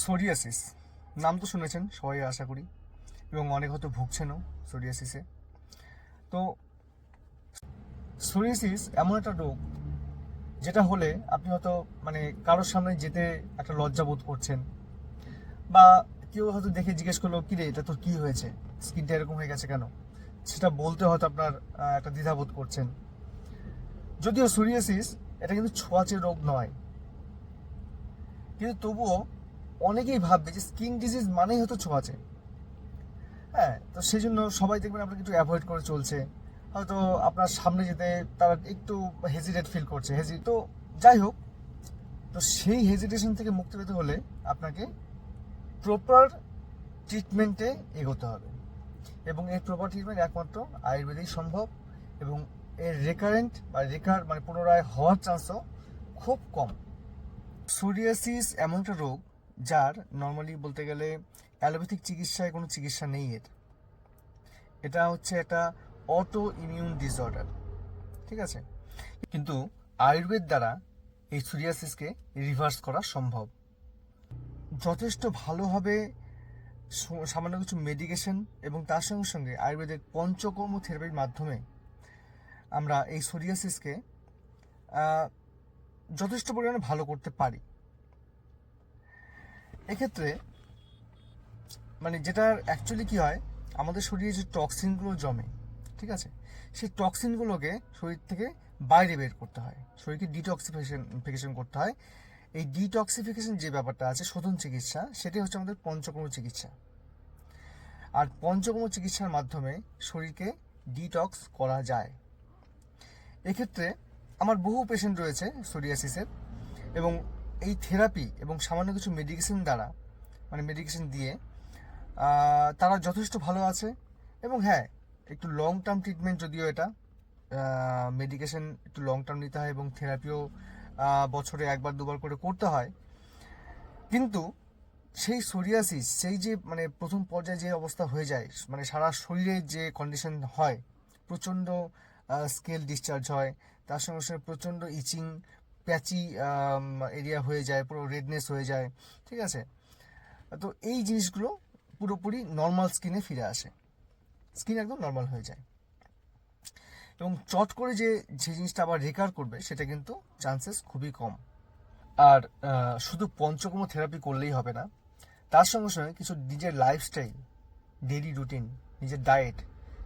Psoriasis নাম তো শুনেছেন, সবাই আশা করি। এবং অনেক হয়তো ভুগছেনও সোরিয়াসিসে তো সোরিয়াসিস এমন একটা রোগ, যেটা হলে আপনি হয়তো মানে কারোর সামনে যেতে একটা লজ্জা বোধ করছেন। বা কেউ হয়তো দেখে জিজ্ঞেস করল কি রে এটা তোর কী হয়েছে? স্কিনটা এরকম হয়ে গেছে কেন? সেটা বলতে হয়তো আপনার একটা দ্বিধাবোধ করছেন। যদিও সোরিয়াসিস এটা কিন্তু ছোঁয়াচে রোগ নয়। কিন্তু তবুও অনেকেই ভাববে যে স্কিন ডিজিজ মানেই হয়তো ছোঁয়াচে। হ্যাঁ তো সেই জন্য সবাই দেখবেন আপনাকে একটু অ্যাভয়েড করে চলছে। হয়তো আপনার সামনে যেতে তারা একটু হেজিটেট ফিল করছে। হেজি তো যাই হোক, তো সেই হেজিটেশন থেকে মুক্তি পেতে হলে আপনাকে প্রপার ট্রিটমেন্টে এগোতে হবে। এবং এই প্রপার ট্রিটমেন্ট একমাত্র আয়ুর্বেদিক সম্ভব এবং এর রেকারেন্ট বা রেকার মানে পুনরায় হওয়ার চান্সও খুব কম। সোরিয়াসিস এমন একটা রোগ যার নর্মালি বলতে গেলে অ্যালোপ্যাথিক চিকিৎসায় কোনো চিকিৎসা নেই এর। এটা হচ্ছে একটা অটো ইমিউন ডিসঅর্ডার ঠিক আছে? কিন্তু আয়ুর্বেদ দ্বারা এই সোরিয়াসিসকে রিভার্স করা সম্ভব। যথেষ্ট ভালোভাবে সামান্য কিছু মেডিকেশন এবং তার সঙ্গে সঙ্গে আয়ুর্বেদের পঞ্চকর্ম থেরাপির মাধ্যমে আমরা এই সোরিয়াসিসকে যথেষ্ট পরিমাণে ভালো করতে পারি। এক্ষেত্রে মানে যেটার অ্যাকচুয়ালি কি হয়, আমাদের শরীরে যে টক্সিনগুলো জমে, ঠিক আছে? সেই টক্সিনগুলোকে শরীর থেকে বাইরে বের করতে হয়। শরীরকে ডিটক্সিফিকেশন করতে হয়। এই ডিটক্সিফিকেশন যে ব্যাপারটা আছে, শোধন চিকিৎসা, সেটাই হচ্ছে আমাদের পঞ্চকর্ম চিকিৎসা। আর পঞ্চকর্ম চিকিৎসার মাধ্যমে শরীরকে ডিটক্স করা যায়। এক্ষেত্রে আমার বহু পেশেন্ট রয়েছে সোরিয়াসিসের এবং এই থেরাপি এবং সামান্য কিছু মেডিকেশন দ্বারা মানে মেডিকেশন দিয়ে তারা যথেষ্ট ভালো আছে এবং হ্যাঁ একটু লং টার্ম ট্রিটমেন্ট যদিও এটা মেডিকেশন একটু লং টার্ম নিতে হয় এবং থেরাপিও বছরে একবার দুবার করে করতে হয়। কিন্তু সেই সোরিয়াসিস সেই যে মানে প্রথম পর্যায়ে যে অবস্থা হয়ে যায় মানে সারা শরীরে যে কন্ডিশন হয়, প্রচণ্ড স্কেল ডিসচার্জ হয়, তার সঙ্গে সঙ্গে প্রচণ্ড ইচিং প্যাচি এরিয়া হয়ে যায়, পুরো রেডনেস হয়ে যায়, ঠিক আছে? তো এই জিনিসগুলো পুরোপুরি নর্মাল স্কিনে ফিরে আসে। স্কিন একদম নর্মাল হয়ে যায়। এবং চট করে যে যে জিনিসটা আবার রেকার করবে, সেটা কিন্তু চান্সেস খুবই কম। আর শুধু পঞ্চকর্ম থেরাপি করলেই হবে না। তার সঙ্গে সঙ্গে কিছু নিজের লাইফস্টাইল ডেলি রুটিন নিজের ডায়েট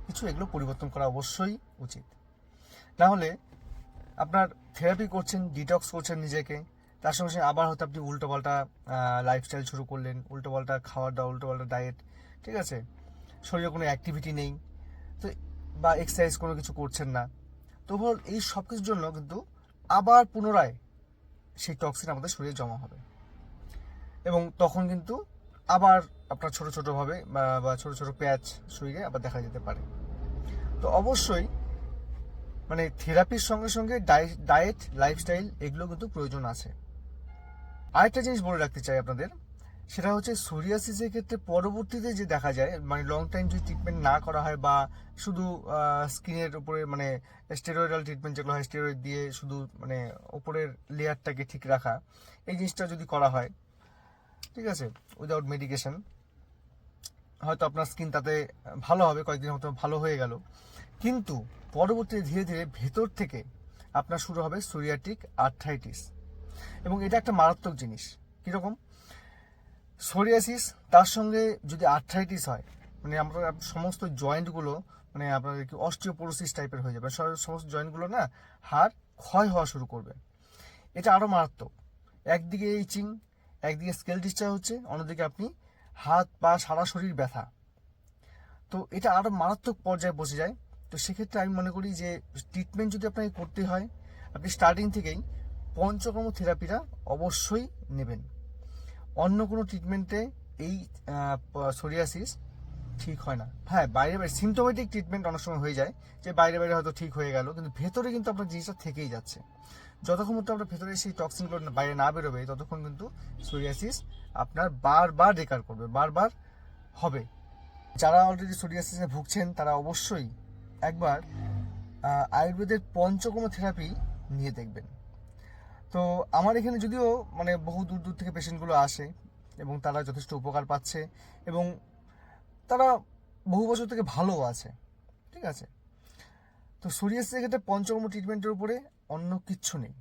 কিছু এগুলো পরিবর্তন করা অবশ্যই উচিত। না হলে আপনার থেরাপি করছেন ডিটক্স করছেন নিজেকে, তার সঙ্গে সঙ্গে আবার হয়তো আপনি উল্টোপাল্টা লাইফস্টাইল শুরু করলেন উল্টোপাল্টা খাওয়ার দাওয়া উল্টোপাল্টা ডায়েট ঠিক আছে? শরীরে কোনো অ্যাক্টিভিটি নেই, তো বা এক্সারসাইজ কোনো কিছু করছেন না। তবুও এই সব কিছুর জন্য কিন্তু আবার পুনরায় সেই টক্সিন আমাদের শরীরে জমা হবে। এবং তখন কিন্তু আবার আপনার ছোটো ছোটোভাবে বা ছোটো ছোটো প্যাচ শরীরে আবার দেখা যেতে পারে। তো অবশ্যই মানে থেরাপির সঙ্গে সঙ্গে ডায়েট লাইফস্টাইল এগুলো কিন্তু প্রয়োজন আছে। আরেকটা জিনিস বলে রাখতে চাই আপনাদের, সেটা হচ্ছে সোরিয়াসিসের ক্ষেত্রে পরবর্তীতে যে দেখা যায় মানে লং টাইম যদি ট্রিটমেন্ট না করা হয় বা শুধু স্কিনের উপরে মানে স্টেরয়েডাল ট্রিটমেন্ট যেগুলো হয় স্টেরয়েড দিয়ে শুধু মানে ওপরের লেয়ারটাকে ঠিক রাখা, এই জিনিসটা যদি করা হয়, ঠিক আছে উইদাউট মেডিকেশন হয়তো আপনার স্কিন তাতে ভালো হবে কয়েকদিন হয়তো ভালো হয়ে গেল। কিন্তু পরবর্তীতে ধীরে ধীরে ভেতর থেকে আপনার শুরু হবে সোরিয়াটিক আর্থ্রাইটিস এবং এটা একটা মারাত্মক জিনিস। কীরকম? সোরিয়াসিস তার সঙ্গে যদি আর্থ্রাইটিস হয় মানে আমরা সমস্ত জয়েন্টগুলো মানে আপনার কি অস্টিওপোরোসিস টাইপের হয়ে যাবে সমস্ত জয়েন্টগুলো না, হাড় ক্ষয় হওয়া শুরু করবে। এটা আরও মারাত্মক। একদিকে ইচিং একদিকে স্কেল ডিসচার্জ হচ্ছে, অন্যদিকে আপনি হাত, পা, সারা শরীর ব্যথা। তো এটা আরও মারাত্মক পর্যায়ে বসে যায়। তো সেক্ষেত্রে আমি মনে করি যে ট্রিটমেন্ট যদি আপনাকে করতে হয়, আপনি স্টার্টিং থেকেই পঞ্চকর্ম থেরাপিটা অবশ্যই নেবেন। অন্য কোনো ট্রিটমেন্টে এই সোরিয়াসিস ঠিক হয় না। হ্যাঁ বাইরে বাইরে সিমটোমেটিক ট্রিটমেন্ট অনেক সময় হয়ে যায় যে বাইরে বাইরে হয়তো ঠিক হয়ে গেল, কিন্তু ভেতরে কিন্তু আপনার জিনিসটা থেকেই যাচ্ছে। যতক্ষণ মতো আপনার ভেতরে সেই টক্সিনগুলো বাইরে না বেরোবে, ততক্ষণ কিন্তু সোরিয়াসিস আপনার বারবার রেকার করবে, বারবার হবে। যারা অলরেডি সোরিয়াসিসে ভুগছেন, তারা অবশ্যই একবার আয়ুর্বেদের পঞ্চকর্ম থেরাপি নিয়ে দেখবেন। তো আমার এখানে যদিও মানে বহু দূর দূর থেকে পেশেন্টগুলো আসে এবং তারা যথেষ্ট উপকার পাচ্ছে এবং তারা বহু বছর থেকে ভালো আছে, ঠিক আছে? তো সরিয়ে ক্ষেত্রে পঞ্চকর্ম ট্রিটমেন্টের উপরে অন্য কিচ্ছু নেই।